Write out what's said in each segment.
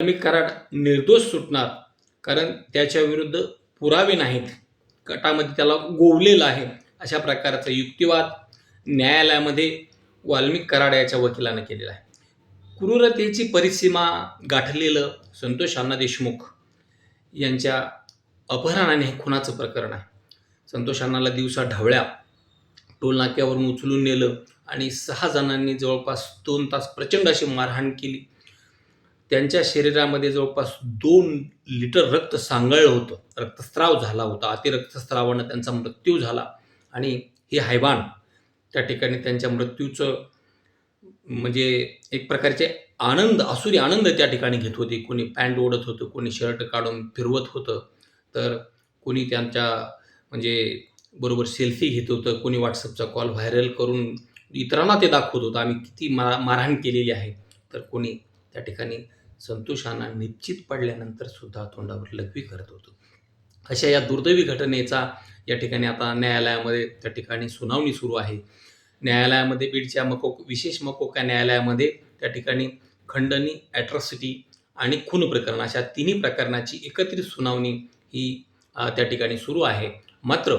वाल्मिक कराड निर्दोष सुटणार कारण त्याच्या विरुद्ध पुरावे नाहीत. गटामध्ये त्याला गोवलेलं आहे. अशा प्रकारचा युक्तिवाद न्यायालयामध्ये वाल्मिक कराड याच्या वकिलानं केलेला आहे. क्रूरतेची परिसीमा गाठलेलं संतोष अण्णा देशमुख यांच्या अपहरणाने हे खुनाचं प्रकरण आहे. संतोष अण्णाला दिवसा ढवळ्या टोलनाक्यावरून उचलून नेलं आणि सहा जणांनी जवळपास दोन तास प्रचंड अशी मारहाण केली. त्यांच्या शरीरामध्ये जवळपास दोन लिटर रक्त सांगळलं होतं. रक्तस्राव झाला होता. अतिरक्तस्रावानं त्यांचा मृत्यू झाला. आणि हे हैवान त्या ठिकाणी त्यांच्या मृत्यूचं म्हणजे एक प्रकारचे आनंद असुरी आनंद त्या ठिकाणी घेत होते. कोणी पॅन्ट ओढत होतं कोणी शर्ट काढून फिरवत होतं. तर कोणी त्यांच्या म्हणजे बरोबर सेल्फी घेत होतं. कोणी व्हॉट्सअपचा कॉल व्हायरल करून इतरांना ते दाखवत होतं. आम्ही किती मा मारहाण केलेली आहे. तर कोणी त्या ठिकाणी संतोषांना निश्चित पडल्यानंतर सुद्धा तोंडावर लघवी करत होतो. अशा या दुर्दैवी घटनेचा या ठिकाणी आता न्यायालयामध्ये त्या ठिकाणी सुनावणी सुरू आहे. न्यायालयामध्ये बीडच्या मको विशेष मकोका न्यायालयामध्ये त्या ठिकाणी खंडणी ॲट्रॉसिटी आणि खून प्रकरण अशा तिन्ही प्रकरणाची एकत्रित सुनावणी ही त्या ठिकाणी सुरू आहे. मात्र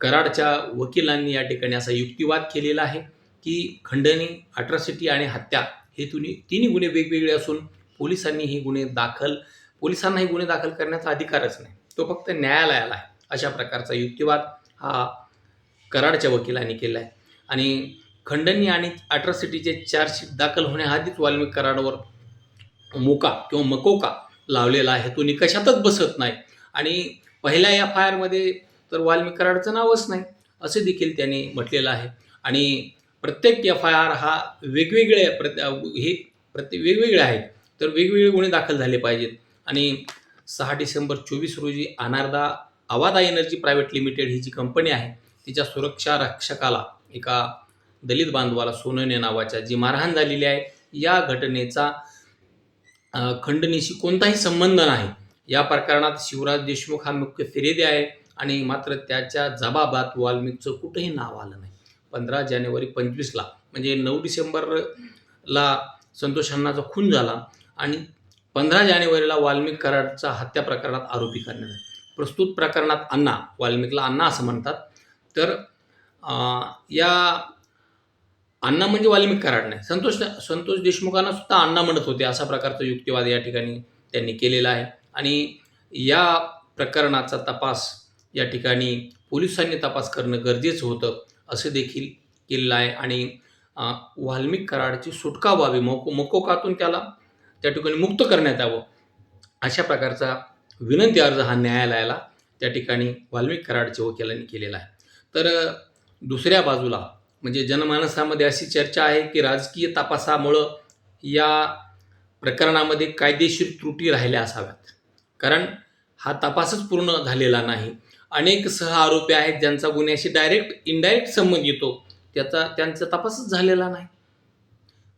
कराडच्या वकिलांनी या ठिकाणी असा युक्तिवाद केलेला आहे की खंडणी अट्रॉसिटी आणि हत्या हे तुन्ही तिन्ही गुन्हे वेगवेगळे असून पोलिसांनी हे गुन्हे दाखल पोलिसांना हे गुन्हे दाखल करण्याचा अधिकारच नाही. तो फक्त न्यायालयाला आहे अशा प्रकारचा युक्तिवाद हा कराडच्या वकिलांनी केला आहे आणि खंडणी आणि अट्रॉसिटीचे चार्जशीट दाखल होण्याआधीच वाल्मिक कराडवर मोका किंवा मकोका लावलेला आहे. तो निकषातच बसत नाही. आणि पहिल्या एफ आय आरमध्ये तर वाल्मिक कराडचं नावच नाही असे देखील त्यांनी म्हटलेलं आहे. आणि प्रत्येक एफ आय आर हा वेगवेगळे प्रत हे प्रत्येक वेगवेगळे आहेत. तर वेगवेगळे गुन्हे दाखल झाले पाहिजेत. आणि सहा डिसेंबर चोवीस रोजी अनारदा आवादा एनर्जी प्रायव्हेट लिमिटेड ही जी कंपनी आहे तिच्या सुरक्षा रक्षकाला एका दलित बांधवाला सोनने नावाच्या जी मारहाण झालेली आहे या घटनेचा खंडणीशी कोणताही संबंध नाही. या प्रकरणात शिवराज देशमुख हा मुख्य फिर्यादी आहे आणि मात्र त्याच्या जबाबात वाल्मिकचं कुठंही नाव आलं नाही. पंधरा जानेवारी पंचवीसला म्हणजे नऊ डिसेंबरला संतोष अण्णाचा खून झाला. आणि पंधरा जानेवारीला वाल्मिक कराडचा हत्या प्रकरणात आरोपी करण्यात आला. प्रस्तुत प्रकरणात अण्णा वाल्मिकला अण्णा असं म्हणतात. तर या अण्णा म्हणजे वाल्मिक कराड नाही. संतोष संतोष देशमुखांना सुद्धा अण्णा म्हणत होते. असा प्रकारचा युक्तिवाद या ठिकाणी त्यांनी केलेला आहे. आणि या प्रकरणाचा तपास या ठिकाणी पोलिसांनी तपास करणं गरजेचं होतं असं देखील केलेलं आहे. आणि वाल्मिक कराडची सुटका व्हावी मोको मकोकातून त्याला त्या ठिकाणी मुक्त करण्यात यावं. अशा प्रकारचा विनंती अर्ज हा न्यायालयाला त्या ठिकाणी वाल्मिक कराडच्या वकिलांनी केलेला आहे. तर दुसऱ्या बाजूला म्हणजे जनमानसामध्ये अशी चर्चा आहे की राजकीय तपासामुळं या प्रकरणामध्ये कायदेशीर त्रुटी राहिल्या असाव्यात. कारण हा तपासच पूर्ण झालेला नाही. अनेक सह आरोपी आहेत ज्यांचा गुन्ह्याशी डायरेक्ट इनडायरेक्ट संबंध येतो. त्याचा त्यांचा तपासच झालेला नाही.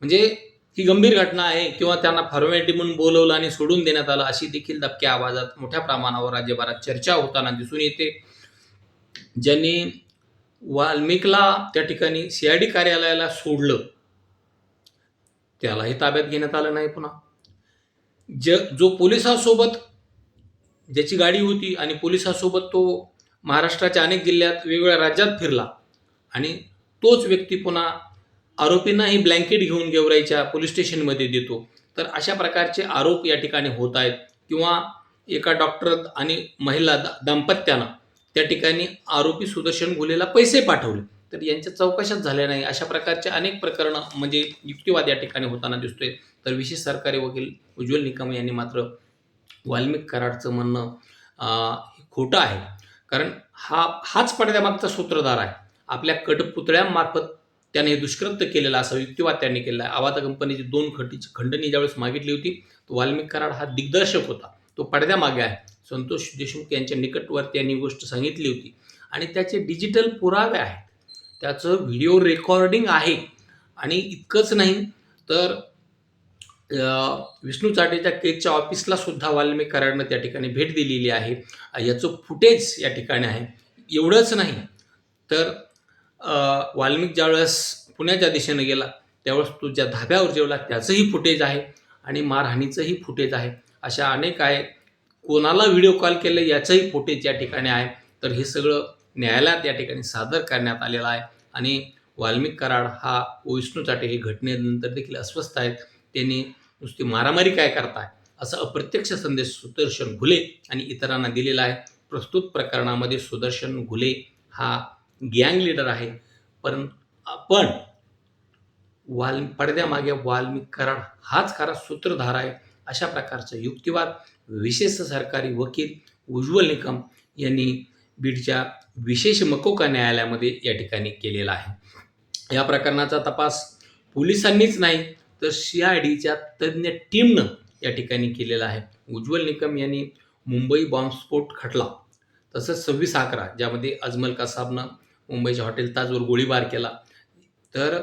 म्हणजे ही गंभीर घटना आहे किंवा त्यांना फॉर्मॅलिटी म्हणून बोलवलं आणि सोडून देण्यात आलं अशी देखील दबक्या आवाजात मोठ्या प्रमाणावर राज्यभरात चर्चा होताना दिसून येते. ज्यांनी वाल्मिकला त्या ठिकाणी सी आय डी कार्यालयाला सोडलं त्यालाही ताब्यात घेण्यात आलं नाही पुन्हा. ज जो पोलिसांसोबत ज्याची गाडी होती आणि पोलिसांसोबत तो महाराष्ट्राच्या अनेक जिल्ह्यात वेगवेगळ्या राज्यात फिरला आणि तोच व्यक्ती पुन्हा आरोपींनाही ब्लँकेट घेऊन गेवराईच्या पोलीस स्टेशनमध्ये देतो. तर अशा प्रकारचे आरोप या ठिकाणी होत आहेत किंवा एका डॉक्टर आणि महिला दाम्पत्यानं त्या ठिकाणी आरोपी सुदर्शन घुलेला पैसे पाठवले. तर यांच्या चौकशाच झाल्या नाही. अशा प्रकारचे अनेक प्रकरणं म्हणजे युक्तिवाद या ठिकाणी होताना दिसतोय. तर विशेष सरकारी वकील उज्ज्वल निकम यांनी मात्र वाल्मिक कराडचं म्हणणं खोटं आहे. कारण हा हाच पडद्यामागचा सूत्रधार आहे. आपल्या कटपुतळ्यांमार्फत त्याने हे दुष्कृत्य असा युक्तिवाद त्यांनी केला आहे. आवाता कंपनीची दोन खटीची खंडणी ज्यावेळेस मागितली होती तो वाल्मिक कराड हा दिग्दर्शक होता. तो पडद्यामागे आहे. संतोष देशमुख यांच्या निकटवर यांनी गोष्ट सांगितली होती. आणि त्याचे डिजिटल पुरावे आहेत. त्याचं व्हिडिओ रेकॉर्डिंग आहे. आणि इतकंच नाही तर विष्णू चाटेच्या केकच्या ऑफिसला सुद्धा वाल्मिक कराडनं त्या ठिकाणी भेट दिलेली आहे. याचं फुटेज या ठिकाणी आहे. एवढंच नाही तर वाल्मिक ज्यावेळेस पुण्याच्या दिशेनं गेला त्यावेळेस तो ज्या धाब्यावर जेवला त्याचंही फुटेज आहे आणि मारहाणीचंही फुटेज आहे. अशा अनेक आहे कोणाला व्हिडिओ कॉल केलं याचंही फुटेज या ठिकाणी आहे. तर हे सगळं न्यायालयात या ठिकाणी सादर करण्यात आलेलं आहे. आणि वाल्मिक कराड हा विष्णू चाटे हे घटनेनंतर देखील अस्वस्थ आहेत. त्यांनी नुसती मारामारी काय करताय असा अप्रत्यक्ष संदेश सुदर्शन घुले आणि इतरांना दिलेला आहे. प्रस्तुत प्रकरणामध्ये सुदर्शन घुले हा गँग लीडर आहे. पण आपण वाल पडद्यामागे वाल्मिक कराड हाच खरा सूत्रधार आहे अशा प्रकारचा युक्तिवाद विशेष सरकारी वकील उज्ज्वल निकम यांनी बीडच्या विशेष मकोका न्यायालयामध्ये या ठिकाणी केलेला आहे. या प्रकरणाचा तपास पोलिसांनीच नाही तर सी आय डीच्या तज्ज्ञ टीमनं या ठिकाणी केलेला आहे. उज्ज्वल निकम यांनी मुंबई बॉम्बस्फोट खटला तसंच सव्वीस अकरा ज्यामध्ये अजमल कसाबनं मुंबईच्या हॉटेल ताजवर गोळीबार केला. तर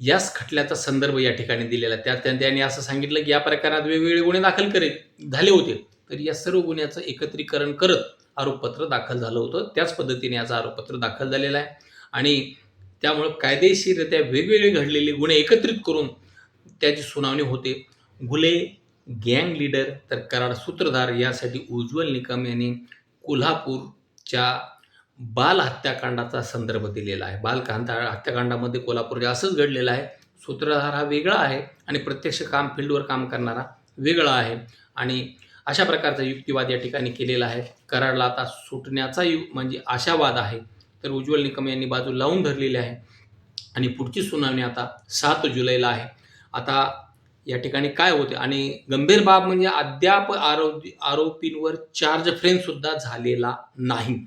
याच खटल्याचा संदर्भ या ठिकाणी दिलेला. आहे. त्या त्यांनी असं सांगितलं की या प्रकारात वेगवेगळे गुन्हे दाखल करेल झाले होते. तर या सर्व गुन्ह्याचं एकत्रीकरण करत आरोपपत्र दाखल झालं होतं. त्याच पद्धतीने याचं आरोपपत्र दाखल झालेलं आहे. आणि त्यामुळं कायदेशीररित्या वेगवेगळे घडलेले गुन्हे एकत्रित करून त्याची सुनावणी होते. गुले गँग लीडर तर कराड सूत्रधार यासाठी उज्ज्वल निकम यांनी कोल्हापूरच्या बाल हत्याकांडाचा संदर्भ दिलेला आहे. बालकांता हत्याकांडामध्ये कोल्हापूरच्या असंच घडलेलं आहे. सूत्रधार हा वेगळा आहे आणि प्रत्यक्ष काम फील्डवर काम करणारा वेगळा आहे. आणि अशा प्रकारचा युक्तिवाद या ठिकाणी केलेला आहे. कराडला आता सुटण्याचा यु म्हणजे आशावाद आहे. तर उज्ज्वल निकम यांनी बाजू लावून धरलेली आहे. आणि पुढची सुनावणी आता सात जुलैला आहे. आता या ठिकाणी काय होते? आणि गंभीर बाब म्हणजे अद्याप आरोपी आरोपींवर चार्ज फ्रेमसुद्धा झालेला नाही.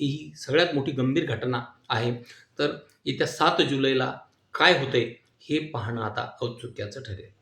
ही सगळ्यात मोठी गंभीर घटना आहे. तर येत्या सात जुलैला काय होतंय हे पाहणं आता औत्सुक्याचं ठरेल.